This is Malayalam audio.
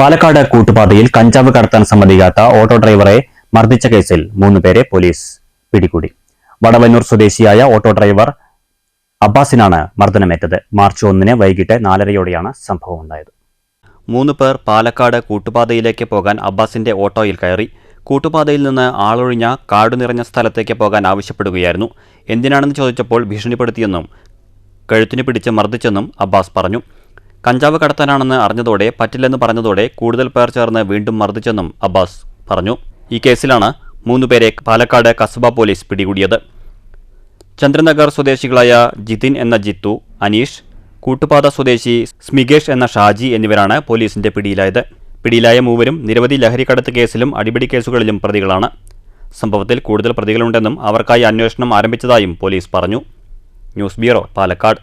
പാലക്കാട് കൂട്ടുപാതയിൽ കഞ്ചാവ് കടത്താൻ സമ്മതിക്കാത്ത ഓട്ടോ ഡ്രൈവറെ മർദ്ദിച്ച കേസിൽ മൂന്നുപേരെ പോലീസ് പിടികൂടി. വടവന്നൂർ സ്വദേശിയായ ഓട്ടോ ഡ്രൈവർ അബ്ബാസിനാണ് മർദ്ദനമേറ്റത്. മാർച്ച് ഒന്നിന് വൈകിട്ട് നാലരയോടെയാണ് സംഭവം ഉണ്ടായത്. മൂന്ന് പേർ പാലക്കാട് കൂട്ടുപാതയിലേക്ക് പോകാൻ അബ്ബാസിന്റെ ഓട്ടോയിൽ കയറി. കൂട്ടുപാതയിൽ നിന്ന് ആളൊഴിഞ്ഞ കാടു നിറഞ്ഞ സ്ഥലത്തേക്ക് പോകാൻ ആവശ്യപ്പെടുകയായിരുന്നു. എന്തിനാണെന്ന് ചോദിച്ചപ്പോൾ ഭീഷണിപ്പെടുത്തിയെന്നും കഴുത്തിന് പിടിച്ച് മർദ്ദിച്ചെന്നും അബ്ബാസ് പറഞ്ഞു. കഞ്ചാവ് കടത്താനാണെന്ന് അറിഞ്ഞതോടെ പറ്റില്ലെന്ന് പറഞ്ഞതോടെ കൂടുതൽ പേർ ചേർന്ന് വീണ്ടും മർദ്ദിച്ചെന്നും അബ്ബാസ് പറഞ്ഞു. ഈ കേസിലാണ് മൂന്നുപേരെ പാലക്കാട് കസബ പോലീസ് പിടികൂടിയത്. ചന്ദ്രനഗർ സ്വദേശികളായ ജിതിൻ എന്ന ജിത്തു അനീഷ് കൂട്ടുപാത സ്വദേശി സ്മിഗേഷ് എന്ന ഷാജി എന്നിവരാണ് പോലീസിന്റെ പിടിയിലായത്. പിടിയിലായ മൂവരും നിരവധി ലഹരിക്കടത്ത് കേസിലും അടിപിടി കേസുകളിലും പ്രതികളാണ്. സംഭവത്തിൽ കൂടുതൽ പ്രതികളുണ്ടെന്നും അവർക്കായി അന്വേഷണം ആരംഭിച്ചതായും പോലീസ് പറഞ്ഞു. News bureau Palakkad.